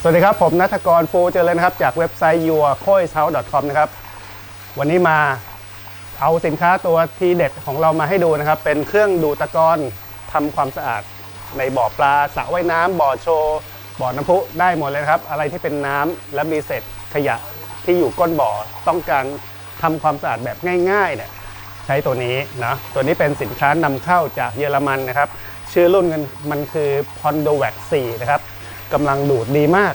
สวัสดีครับ ผมนัทกรฟูเจริญนะครับ จากเว็บไซต์ yourcoishouse.com นะครับ วันนี้มาเอาสินค้าตัวทีเด็ดของเรามาให้ดูนะครับ เป็นเครื่องดูตะกอนทำความสะอาด ในบ่อปลาสระว่ายน้ำบ่อโชว์บ่อน้ำพุได้หมดเลยนะครับ อะไรที่เป็นน้ำและมีเศษขยะที่อยู่ก้นบ่อต้องการทำความสะอาดแบบง่ายๆเนี่ยใช้ตัวนี้นะตัวนี้เป็นสินค้านำเข้าจากเยอรมันนะครับ ชื่อรุ่นกันมันคือ p o n d o v a c 4 นะครับ กำลังดูดดีมาก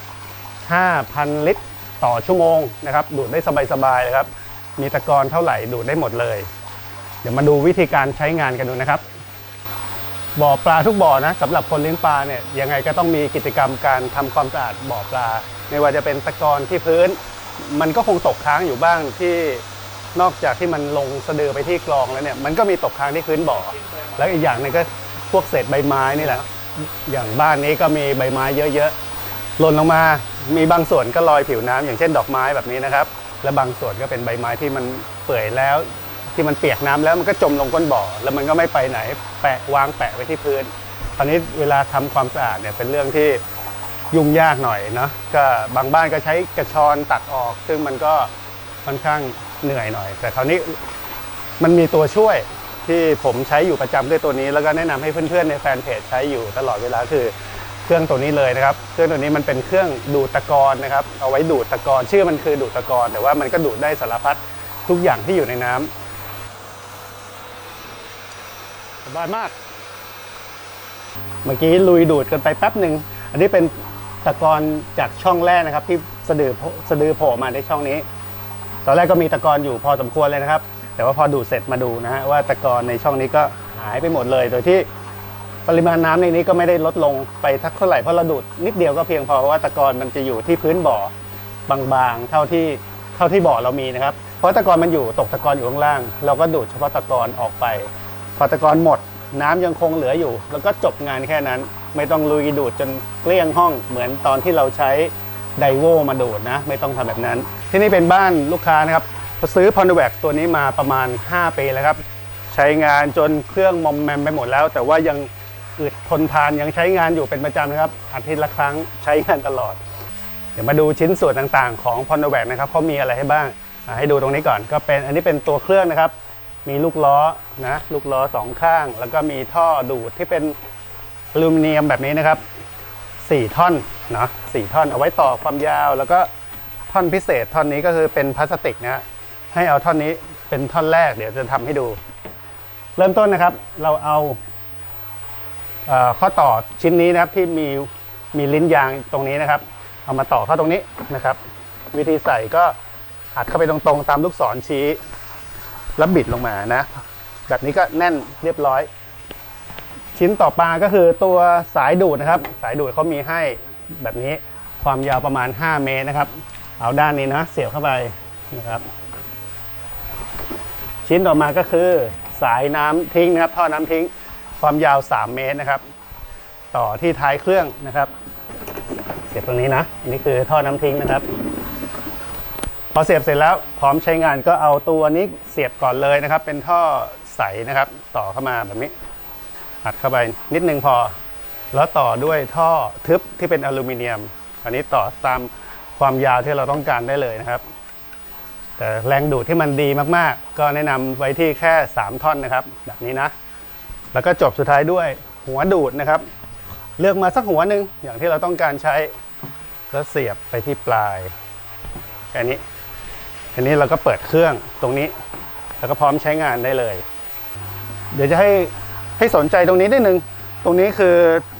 5,000 ลิตรต่อชั่วโมงนะครับ ดูดได้สบายๆเลยครับ มีตะกอนเท่าไหร่ดูดได้หมดเลย เดี๋ยวมาดูวิธีการใช้งานกันดูนะครับ บ่อปลาทุกบ่อนะสำหรับคนเลี้ยงปลาเนี่ยยังไงก็ต้องมีกิจกรรมการทำความสะอาดบ่อปลา ไม่ว่าจะเป็นตะกอนที่พื้น มันก็คงตกค้างอยู่บ้างที่นอกจากที่มันลงสะดือไปที่กรองแล้วเนี่ยมันก็มีตกค้างที่พื้นบ่อ แล้วอีกอย่างหนึงก็พวกเศษใบไม้นี่แหละ อย่างบ้านนี้ก็มีใบไม้เยอะๆหล่นลงมามีบางส่วนก็ลอยผิวน้ำอย่างเช่นดอกไม้แบบนี้นะครับ และบางส่วนก็เป็นใบไม้ที่มันเปื่อยแล้ว ที่มันเปียกน้ำแล้วมันก็จมลงก้นบ่อ แล้วมันก็ไม่ไปไหนแปะวางแปะไว้ที่พื้นคราวนี้เวลาทำความสะอาดเนี่ยเป็นเรื่องที่ยุ่งยากหน่อยเนาะก็บางบ้านก็ใช้กระชอนตักออก ซึ่งมันก็ค่อนข้างเหนื่อยหน่อย แต่คราวนี้มันมีตัวช่วย ที่ผมใช้อยู่ประจำด้วยตัวนี้ แล้วก็แนะนำให้เพื่อนๆในแฟนเพจใช้อยู่ตลอดเวลาคือเครื่องตัวนี้เลยนะครับ เครื่องตัวนี้มันเป็นเครื่องดูดตะกอนนะครับ เอาไว้ดูดตะกอนชื่อมันคือดูดตะกอนแต่ว่ามันก็ดูดได้สารพัดทุกอย่างที่อยู่ในน้ำสบายมาก เมื่อกี้ลุยดูดกันไปแป๊บหนึ่งอันนี้เป็นตะกอนจากช่องแรกนะครับ ที่สะดือโผสะดือโผล่มาในช่องนี้ ตอนแรกก็มีตะกอนอยู่พอสมควรเลยนะครับ แต่ว่าพอดูดเสร็จมาดูนะฮะว่าตะกอนในช่องนี้ก็หายไปหมดเลย โดยที่ปริมาณน้ำในนี้ก็ไม่ได้ลดลงไปทักเท่าไหร่เพราะเราดูดนิดเดียวก็เพียงพอเพราะว่าตะกอนมันจะอยู่ที่พื้นบ่อบางๆ เท่าที่เท่าที่บ่อเรามีนะครับ เพราะตะกอนมันอยู่ตกตะกอนอยู่ข้างล่าง เราก็ดูดเฉพาะตะกอนออกไป พอตะกอนหมดน้ำยังคงเหลืออยู่ แล้วก็จบงานแค่นั้น ไม่ต้องลุยดูดจนเกลี้ยงห้องเหมือนตอนที่เราใช้ไดโวมาดูดนะ ไม่ต้องทำแบบนั้น ที่นี่เป็นบ้านลูกค้านะครับ ซื้อพอนดแวกตัวนี้มาประมาณ 5 ปีแล้วครับ ใช้งานจนเครื่องมอมแมมไปหมดแล้ว แต่ว่ายังอึดทนทานยังใช้งานอยู่เป็นประจำนะครับอาทิตย์ละครั้งใช้งานตลอด เดี๋ยวมาดูชิ้นส่วนต่างๆ ของพอนดแวกนะครับเขามีอะไรให้บ้างให้ดูตรงนี้ก่อนก็เป็นอันนี้เป็นตัวเครื่องนะครับ มีลูกล้อนะลูกล้อสองข้าง แล้วก็มีท่อดูดที่เป็นอลูมิเนียมแบบนี้นะครับสี่ท่อนเนาะสี่ท่อนเอาไว้ต่อความยาว แล้วก็ท่อนพิเศษท่อนนี้ก็คือเป็นพลาสติกนะ ให้เอาท่อนนี้เป็นท่อนแรกเดี๋ยวจะทำให้ดู เริ่มต้นนะครับ เราเอาเอ่อข้อต่อชิ้นนี้นะครับที่มีมีลิ้นยางตรงนี้นะครับ เอามาต่อเข้าตรงนี้นะครับ วิธีใส่ก็อัดเข้าไปตรงๆ ตามลูกศรชี้ แล้วบิดลงมานะ แบบนี้ก็แน่นเรียบร้อย ชิ้นต่อมาก็คือตัวสายดูดนะครับ สายดูดเขามีให้แบบนี้ความยาวประมาณ 5 เมตรนะครับ เอาด้านนี้นะ เสียบเข้าไปนะครับ ชิ้นต่อมาก็คือสายน้ำทิ้งนะครับท่อน้ำทิ้งความยาว 3 เมตรนะครับ ต่อที่ท้ายเครื่องนะครับ เสียบตรงนี้นะอันนี้คือท่อน้ำทิ้งนะครับ พอเสียบเสร็จแล้วพร้อมใช้งานก็เอาตัวนี้เสียบก่อนเลยนะครับ เป็นท่อใสนะครับ ต่อเข้ามาแบบนี้อัดเข้าไปนิดนึงพอ แล้วต่อด้วยท่อทึบที่เป็นอลูมิเนียม อันนี้ต่อตามความยาวที่เราต้องการได้เลยนะครับ แต่แรงดูดที่มันดีมากๆ ก็แนะนำไว้ที่แค่ 3 ท่อนนะครับ แบบนี้นะ แล้วก็จบสุดท้ายด้วยหัวดูดนะครับ เลือกมาสักหัวหนึ่งอย่างที่เราต้องการใช้แล้วเสียบไปที่ปลายแค่นี้อันนี้เราก็เปิดเครื่องตรงนี้ แล้วก็พร้อมใช้งานได้เลย เดี๋ยวจะให้ให้สนใจตรงนี้นิดนึง ตรงนี้คือ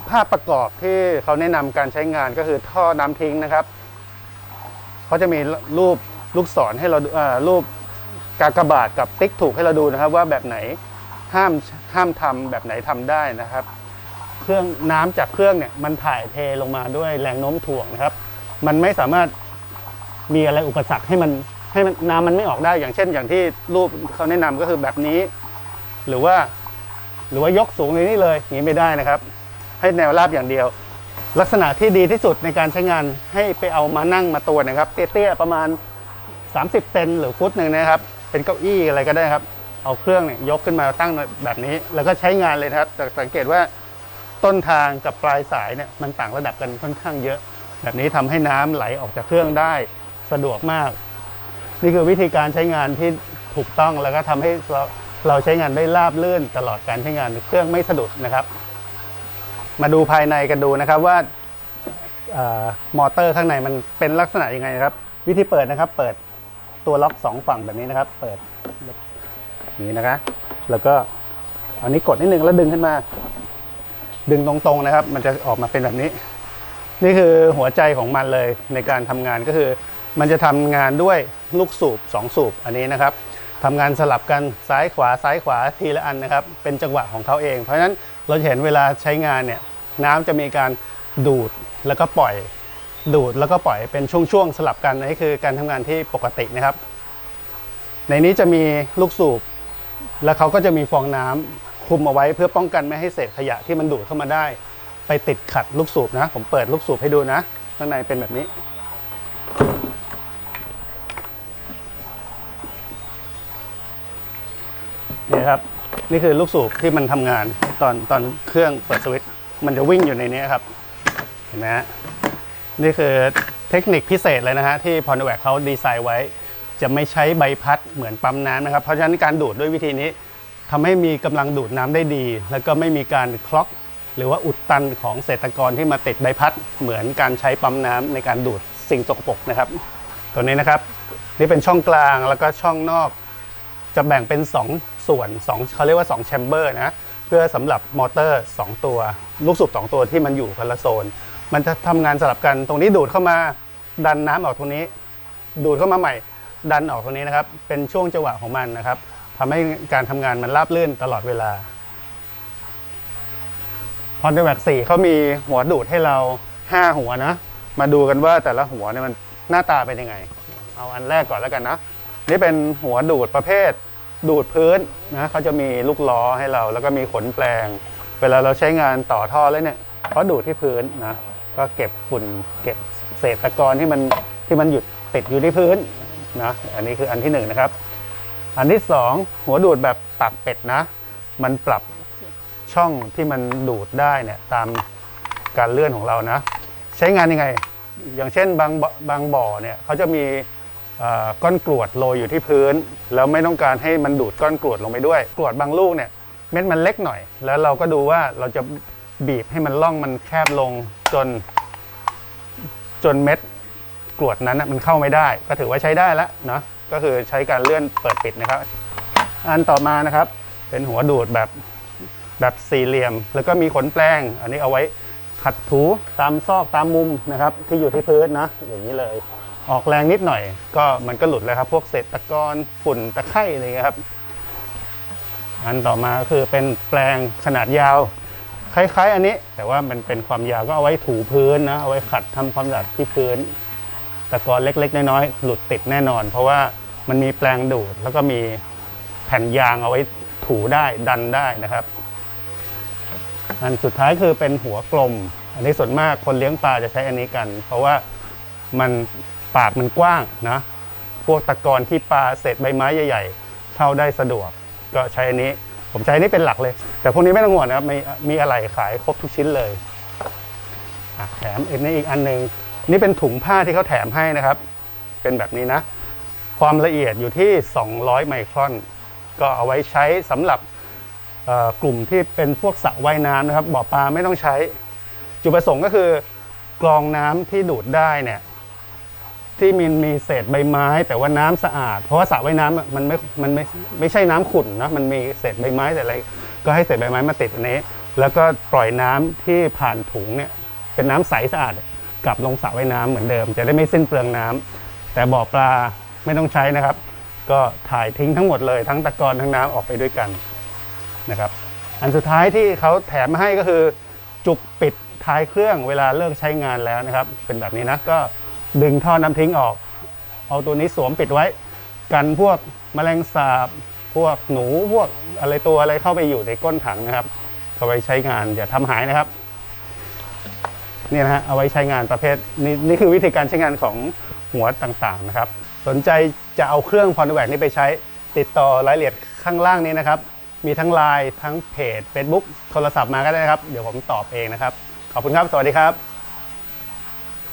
ภาพประกอบที่เขาแนะนำการใช้งานก็คือท่อน้ำทิ้งนะครับเขาจะมีรูป ลูกศรให้เราดูรูปกากบาทกับติ๊กถูกให้เราดูนะครับ ว่าแบบไหนห้ามห้ามทำแบบไหนทำได้นะครับ เครื่องน้ำจากเครื่องเนี่ยมันถ่ายเทลงมาด้วยแรงโน้มถ่วงนะครับ มันไม่สามารถมีอะไรอุปสรรคให้มันให้มันน้ำมันไม่ออกได้อย่างเช่น อย่างที่รูปเขาแนะนำก็คือแบบนี้ หรือว่าหรือว่ายกสูงในนี้เลยอย่างนี้ไม่ได้นะครับ ให้แนวราบอย่างเดียว ลักษณะที่ดีที่สุดในการใช้งานให้ไปเอามานั่งมาตัวนะครับ เตี้ยๆประมาณ 30 เซนหรือฟุตหนึ่งนะครับ เป็นเก้าอี้อะไรก็ได้ครับ เอาเครื่องเนี่ยยกขึ้นมาตั้งแบบนี้ แล้วก็ใช้งานเลยนะครับสังเกตว่าต้นทางกับปลายสายเนี่ยมันต่างระดับกันค่อนข้างเยอะ แบบนี้ทำให้น้ำไหลออกจากเครื่องได้สะดวกมาก นี่คือวิธีการใช้งานที่ถูกต้องแล้วก็ทำให้เราเราใช้งานได้ราบรื่นตลอดการใช้งานเครื่องไม่สะดุดนะครับ มาดูภายในกันดูนะครับว่ามอเตอร์ข้างในมันเป็นลักษณะยังไงครับ วิธีเปิดนะครับ เปิด ตัวล็อกสองฝั่งแบบนี้นะครับ เปิดนี้นะคะ แล้วก็อันนี้กดนิดนึงแล้วดึงขึ้นมา ดึงตรงๆนะครับ มันจะออกมาเป็นแบบนี้ นี่คือหัวใจของมันเลยในการทำงานก็คือ มันจะทำงานด้วยลูกสูบ2สูบอันนี้นะครับทำงานสลับกันซ้ายขวาซ้ายขวาทีละอันนะครับ เป็นจังหวะของเขาเอง เพราะฉะนั้นเราจะเห็นเวลาใช้งานเนี่ยน้ำจะมีการดูดแล้วก็ปล่อย ดูดแล้วก็ปล่อยเป็นช่วงๆสลับกันนนี้คือการทำงานที่ปกตินะครับ ในนี้จะมีลูกสูบ แล้วเขาก็จะมีฟองน้ำคลุมเอาไว้เพื่อป้องกันไม่ให้เศษขยะที่มันดูดเข้ามาได้ ไปติดขัดลูกสูบนะ ผมเปิดลูกสูบให้ดูนะข้างในเป็นแบบนี้ นี่ครับ นี่คือลูกสูบที่มันทำงานตอนตอนเครื่องเปิดสวิตช์มันจะวิ่งอยู่ในนี้ครับ เห็นไหมฮะ นี่คือเทคนิคพิเศษเลยนะฮะที่พอร์แวกเขาดีไซน์ไว้ จะไม่ใช้ใบพัดเหมือนปั๊มน้ำนะครับ เพราะฉะนั้นการดูดด้วยวิธีนี้ทำให้มีกำลังดูดน้ำได้ดี แล้วก็ไม่มีการคล็อก หรือว่าอุดตันของเศรษฐกรที่มาติดใบพัด เหมือนการใช้ปั๊มน้ำในการดูดสิ่งสกปรกนะครับ ตัวนี้นะครับ นี่เป็นช่องกลางแล้วก็ช่องนอก จะแบ่งเป็น 2 ส่วน2เขาเรียกว่า2แชมเบอร์นะเพื่อสำหรับมอเตอร์ 2 ตัว ลูกสูบ2ตัวที่มันอยู่คนละโซน มันจะทำงานสลับกัน ตรงนี้ดูดเข้ามาดันน้ำออกตรงนี้ ดูดเข้ามาใหม่ ดันออกตรงนี้นะครับ เป็นช่วงจังหวะของมันนะครับทำให้การทำงานมันราบรื่นตลอดเวลาพอนเดแว็กสี่เขามีหัวดูดให้เรา 5 หัวนะ มาดูกันว่าแต่ละหัวเนี่ยมันหน้าตาเป็นยังไง เอาอันแรกก่อนแล้วกันนะ นี่เป็นหัวดูดประเภทดูดพื้นนะเขาจะมีลูกล้อให้เรา แล้วก็มีขนแปลง เวลาเราใช้งานต่อท่อแล้วเนี่ยเขาดูดที่พื้นนะ ก็เก็บฝุ่นเก็บเศษตะกอนที่มันที่มันหยุดติดอยู่ที่พื้นนะอันนี้คืออันที่หนึ่งนะครับ อันที่สองหัวดูดแบบตักเป็ดนะ มันปรับช่องที่มันดูดได้เนี่ยตามการเลื่อนของเรานะ ใช้งานยังไง อย่างเช่นบางบ่บางบ่อเนี่ยเขาจะมีก้อนกรวดโรยอยู่ที่พื้น แล้วไม่ต้องการให้มันดูดก้อนกรวดลงไปด้วย กรวดบางลูกเนี่ยเม็ดมันเล็กหน่อย แล้วเราก็ดูว่าเราจะบีบให้มันล่องมันแคบลง จน จนเม็ดกรวดนั้นมันเข้าไม่ได้ ก็ถือว่าใช้ได้แล้วเนาะก็คือใช้การเลื่อนเปิดปิดนะครับ อันต่อมานะครับ เป็นหัวดูดแบบแบบสี่เหลี่ยม แล้วก็มีขนแปลง อันนี้เอาไว้ขัดถูตามซอกตามมุมนะครับ ที่อยู่ที่พื้นนะอย่างนี้เลย ออกแรงนิดหน่อย ก็มันก็หลุดเลยครับ พวกเศษตะกอนฝุ่นตะไคร่อะไรเงี้ยครับ อันต่อมาก็คือเป็นแปลงขนาดยาว คล้ายๆ อันนี้ แต่ว่ามันเป็นความยาวก็เอาไว้ถูพื้นนะเอาไว้ขัดทำความสะอาดที่พื้นตะกอนเล็ก ๆ น้อยๆหลุดติดแน่นอน เพราะว่ามันมีแปลงดูด แล้วก็มีแผ่นยางเอาไว้ถูได้ดันได้นะครับ อันสุดท้ายคือเป็นหัวกลม อันนี้ส่วนมากคนเลี้ยงปลาจะใช้อันนี้กัน เพราะว่ามันปากมันกว้างนะพวกตะกอนที่ปลาเศษใบไม้ใหญ่ ๆเข้าได้สะดวก ก็ใช้อันนี้ ผมใช้นนี้เป็นหลักเลย แต่พวกนี้ไม่ต้องห่วงนะครับมีมีอะไรขายครบทุกชิ้นเลยแถมอีกนี่อีกอันหนึ่งนี่เป็นถุงผ้าที่เขาแถมให้นะครับ เป็นแบบนี้นะ ความละเอียดอยู่ที่ 200 ไมครอน ก็เอาไว้ใช้สำหรับกลุ่มที่เป็นพวกสระว่ายน้ำนะครับบ่อปลาไม่ต้องใช้ จุดประสงค์ก็คือกรองน้ำที่ดูดได้เนี่ย ที่มีมีเศษใบไม้ แต่ว่าน้ำสะอาด เพราะว่าสระว่ายน้ำอะมันไม่มันไม่ไม่ใช่น้ำขุ่นนะมันมีเศษใบไม้แต่อะไร ก็ให้เศษใบไม้มาติดอันนี้ แล้วก็ปล่อยน้ำที่ผ่านถุงเนี่ยเป็นน้ำใสสะอาดกลับลงสระว่ายน้ำเหมือนเดิม จะได้ไม่สิ้นเปลืองน้ำแต่บ่อปลาไม่ต้องใช้นะครับ ก็ถ่ายทิ้งทั้งหมดเลยทั้งตะกอนทั้งน้ำออกไปด้วยกันนะครับ อันสุดท้ายที่เขาแถมมาให้ก็คือ จุกปิดท้ายเครื่องเวลาเลิกใช้งานแล้วนะครับ เป็นแบบนี้นะก็ ดึงท่อน้ำทิ้งออก เอาตัวนี้สวมปิดไว้ กันพวกแมลงสาบ พวกหนูพวกอะไรตัวอะไรเข้าไปอยู่ในก้นถังนะครับเอาไว้ใช้งานอย่าทำหายนะครับเนี่ยนะฮะเอาไว้ใช้งานประเภทนี่นี่คือวิธีการใช้งานของหัวต่างๆนะครับ สนใจจะเอาเครื่องพรแวกนี้ไปใช้ติดต่อรายละเอียดข้างล่างนี้นะครับ มีทั้งไลน์ทั้งเพจ Facebook โทรศัพท์มาก็ได้นะครับ เดี๋ยวผมตอบเองนะครับ ขอบคุณครับ สวัสดีครับ